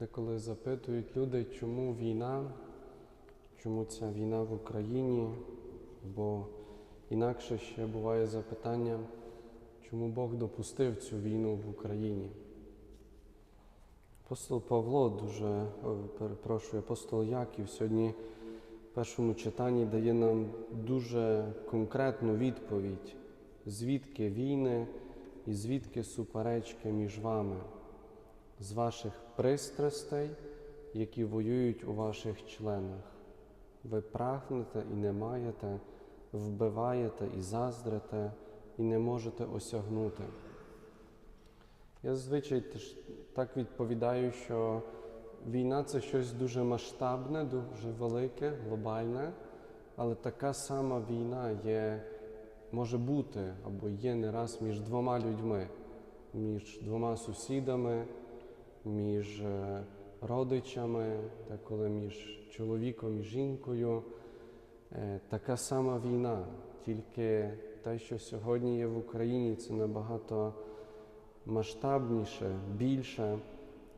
Деколи запитують люди, чому війна, чому ця війна в Україні, бо інакше ще буває запитання, чому Бог допустив цю війну в Україні. Апостол Павло дуже, перепрошую, апостол Яків сьогодні в першому читанні дає нам дуже конкретну відповідь, звідки війни і звідки суперечки між вами, з ваших пристрастей, які воюють у ваших членах. Ви прагнете і не маєте, вбиваєте і заздрите, і не можете осягнути. Я зазвичай так відповідаю, що війна це щось дуже масштабне, дуже велике, глобальне, але така сама війна є, може бути або є не раз між двома людьми, між двома сусідами, між е, родичами, деколи між чоловіком і жінкою. Е, Така сама війна, тільки те, що сьогодні є в Україні, це набагато масштабніше, більше,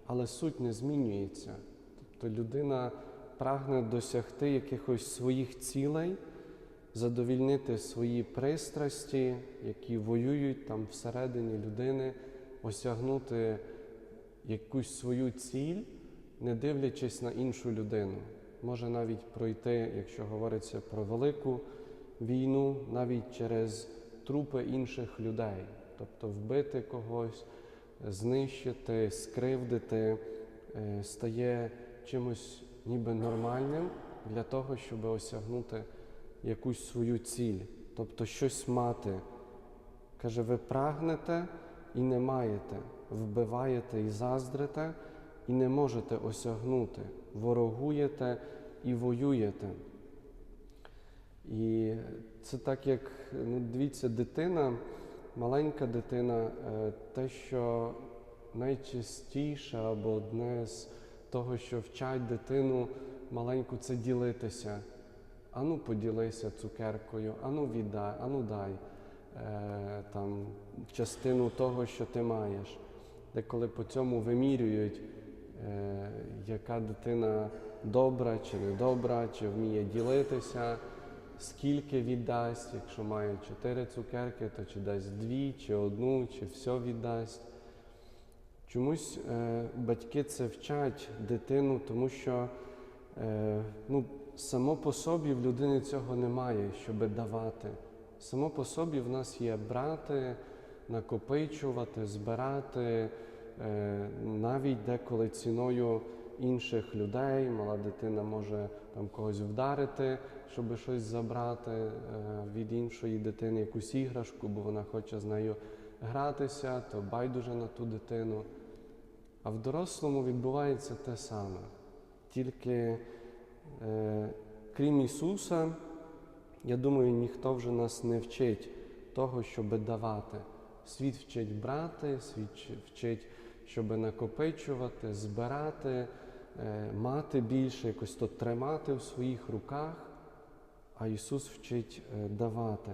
але суть не змінюється. Тобто людина прагне досягти якихось своїх цілей, задовільнити свої пристрасті, які воюють там всередині людини, осягнути якусь свою ціль, не дивлячись на іншу людину. Може навіть пройти, якщо говориться про велику війну, навіть через трупи інших людей, тобто вбити когось, знищити, скривдити, е, стає чимось ніби нормальним для того, щоб осягнути якусь свою ціль, тобто щось мати. Каже, ви прагнете і не маєте, вбиваєте і заздрите, і не можете осягнути, ворогуєте і воюєте. І це так, як ну, дивіться, дитина, маленька дитина, е, те, що найчастіше або одне з того, що вчать дитину маленьку, це ділитися. Ану, поділися цукеркою, ану віддай, ану дай е, там, частину того, що ти маєш. Деколи по цьому вимірюють, е, яка дитина добра чи недобра, чи вміє ділитися, скільки віддасть, якщо має чотири цукерки, то чи дасть дві, чи одну, чи все віддасть. Чомусь е, батьки це вчать дитину, тому що е, ну, само по собі в людини цього немає, щоб давати. Само по собі в нас є брати, накопичувати, збирати, навіть деколи ціною інших людей. Мала дитина може там когось вдарити, щоб щось забрати е, від іншої дитини, якусь іграшку, бо вона хоче з нею гратися, то байдуже на ту дитину. А в дорослому відбувається те саме. Тільки е, крім Ісуса, я думаю, ніхто вже нас не вчить того, щоб давати. Світ вчить брати, світ вчить, щоб накопичувати, збирати, е, мати більше, якось то тримати в своїх руках, а Ісус вчить е, давати.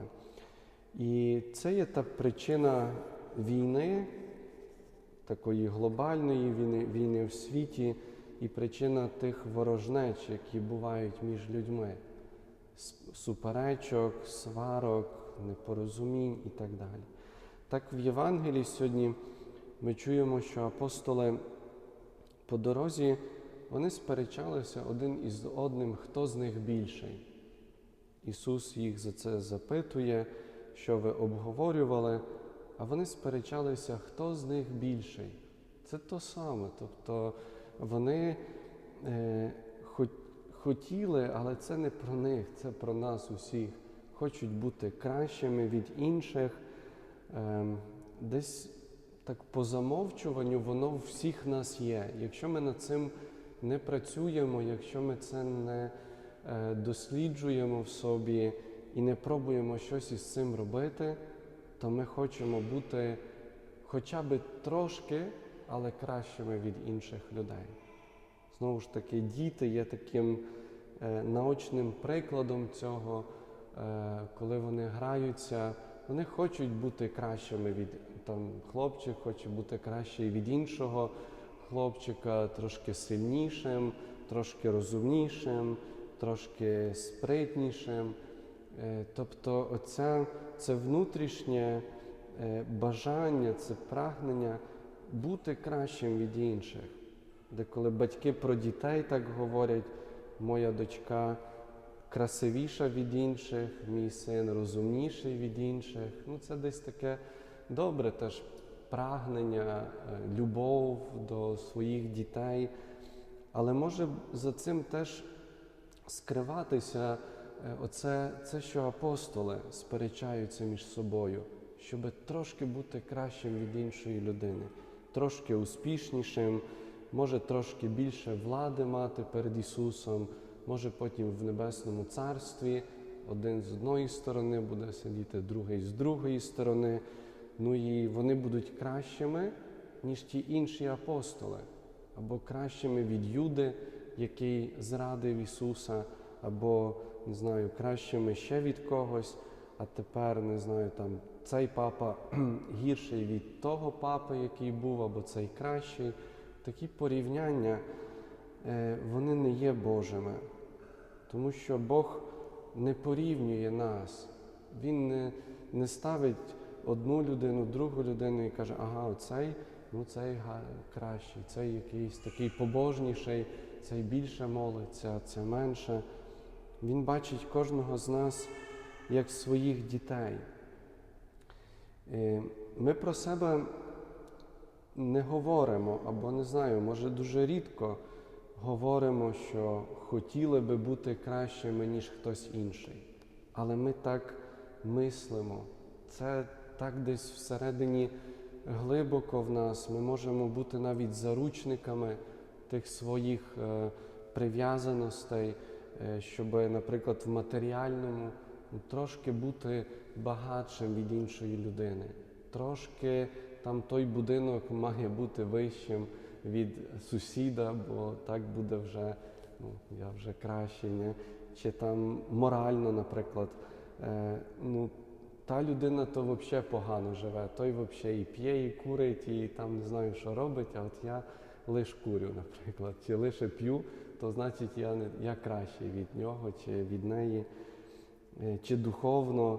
І це є та причина війни, такої глобальної війни, війни в світі, і причина тих ворожнеч, які бувають між людьми, суперечок, сварок, непорозумінь і так далі. Так в Євангелії сьогодні ми чуємо, що апостоли по дорозі вони сперечалися один із одним, хто з них більший. Ісус їх за це запитує, що ви обговорювали, а вони сперечалися, хто з них більший. Це то саме. Тобто вони е, хотіли, але це не про них, це про нас усіх. Хочуть бути кращими від інших. Е, десь так по замовчуванню воно в всіх нас є. Якщо ми над цим не працюємо, якщо ми це не е, досліджуємо в собі і не пробуємо щось із цим робити, то ми хочемо бути хоча б трошки, але кращими від інших людей. Знову ж таки, діти є таким е, наочним прикладом цього, е, коли вони граються, вони хочуть бути кращими від там, хлопчик, хоче бути кращий від іншого хлопчика трошки сильнішим, трошки розумнішим, трошки спритнішим. Е, Тобто, оця, це внутрішнє е, бажання, це прагнення бути кращим від інших. Де коли батьки про дітей так говорять, моя дочка красивіша від інших, мій син розумніший від інших. Ну, це десь таке добре теж прагнення, е, любов до своїх дітей. Але може за цим теж скриватися е, оце, це, що апостоли сперечаються між собою, щоб трошки бути кращим від іншої людини, трошки успішнішим, може трошки більше влади мати перед Ісусом, може потім в Небесному Царстві один з одної сторони буде сидіти, другий з другої сторони. Ну і вони будуть кращими, ніж ті інші апостоли, або кращими від Юди, який зрадив Ісуса, або не знаю, кращими ще від когось. А тепер не знаю, там цей папа гірший від того папи, який був, або цей кращий. Такі порівняння е, вони не є Божими, тому що Бог не порівнює нас. Він не, не ставить одну людину, другу людину і каже, ага, оцей, ну цей кращий, цей якийсь такий побожніший, цей більше молиться, це менше. Він бачить кожного з нас як своїх дітей. Е, Ми про себе не говоримо, або не знаю, може дуже рідко говоримо, що хотіли би бути кращими, ніж хтось інший. Але ми так мислимо. Це так десь всередині глибоко в нас. Ми можемо бути навіть заручниками тих своїх е, прив'язаностей, е, щоб, наприклад, в матеріальному трошки бути багатшим від іншої людини. Трошки там той будинок має бути вищим від сусіда, бо так буде вже, ну, я вже кращий. Не? Чи там морально, наприклад, е, ну, та людина то взагалі погано живе, той взагалі і п'є, і курить, і там не знаю, що робить, а от я лише курю, наприклад, чи лише п'ю, то значить я, не, я кращий від нього чи від неї. Е, Чи духовно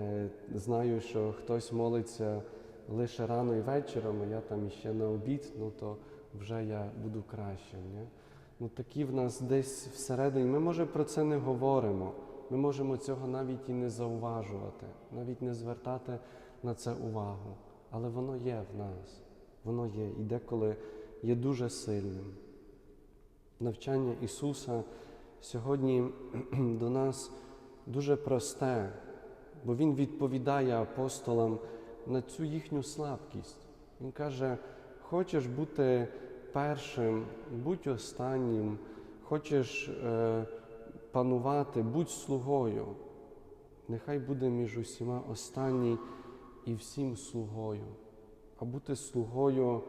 е, знаю, що хтось молиться лише рано і вечором, а я там іще на обід, ну то вже я буду кращим. Ні? Ну такі в нас десь всередині. Ми може про це не говоримо. Ми можемо цього навіть і не зауважувати, навіть не звертати на це увагу. Але воно є в нас, воно є і деколи є дуже сильним. Навчання Ісуса сьогодні до нас дуже просте, бо Він відповідає апостолам на цю їхню слабкість. Він каже: хочеш бути першим, будь останнім, хочеш е, панувати, будь слугою. Нехай буде між усіма останній і всім слугою. А бути слугою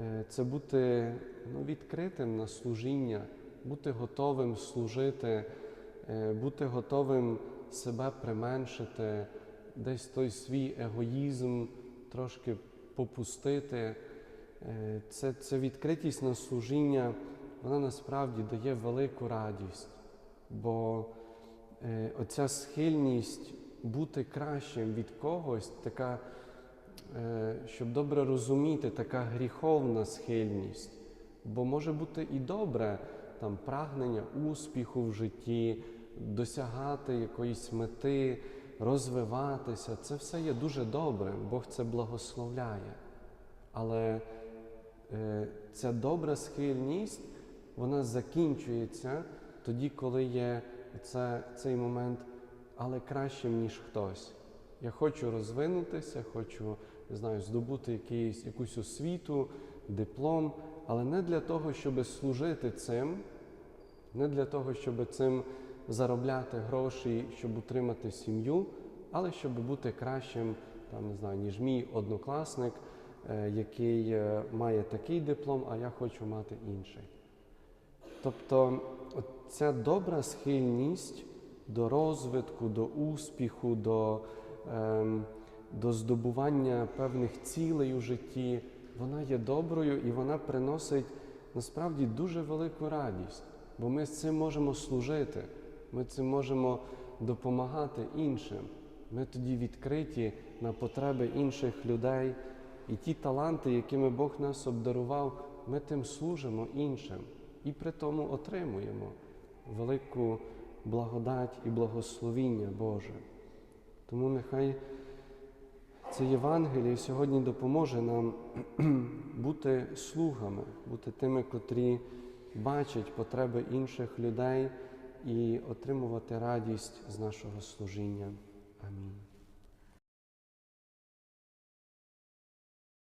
е, це бути ну, відкритим на служіння, бути готовим служити, е, бути готовим себе применшити, десь той свій егоїзм трошки попустити. Е, Це, це відкритість на служіння, вона насправді дає велику радість, бо е, оця схильність бути кращим від когось, така, е, щоб добре розуміти, така гріховна схильність. Бо може бути і добре там прагнення успіху в житті, досягати якоїсь мети, розвиватися. Це все є дуже добре, Бог це благословляє. Але е, ця добра схильність, вона закінчується тоді, коли є це, цей момент, але кращим, ніж хтось. Я хочу розвинутися, хочу не знаю, здобути якийсь, якусь освіту, диплом, але не для того, щоб служити цим, не для того, щоб цим заробляти гроші, щоб утримати сім'ю, але щоб бути кращим, там, не знаю, ніж мій однокласник, е, який е, має такий диплом, а я хочу мати інший. Тобто ця добра схильність до розвитку, до успіху, до, ем, до здобування певних цілей у житті, вона є доброю і вона приносить насправді дуже велику радість, бо ми з цим можемо служити, ми цим можемо допомагати іншим. Ми тоді відкриті на потреби інших людей, і ті таланти, якими Бог нас обдарував, ми тим служимо іншим і при тому отримуємо велику благодать і благословіння Боже. Тому нехай це Євангеліє сьогодні допоможе нам бути слугами, бути тими, котрі бачать потреби інших людей і отримувати радість з нашого служіння. Амінь.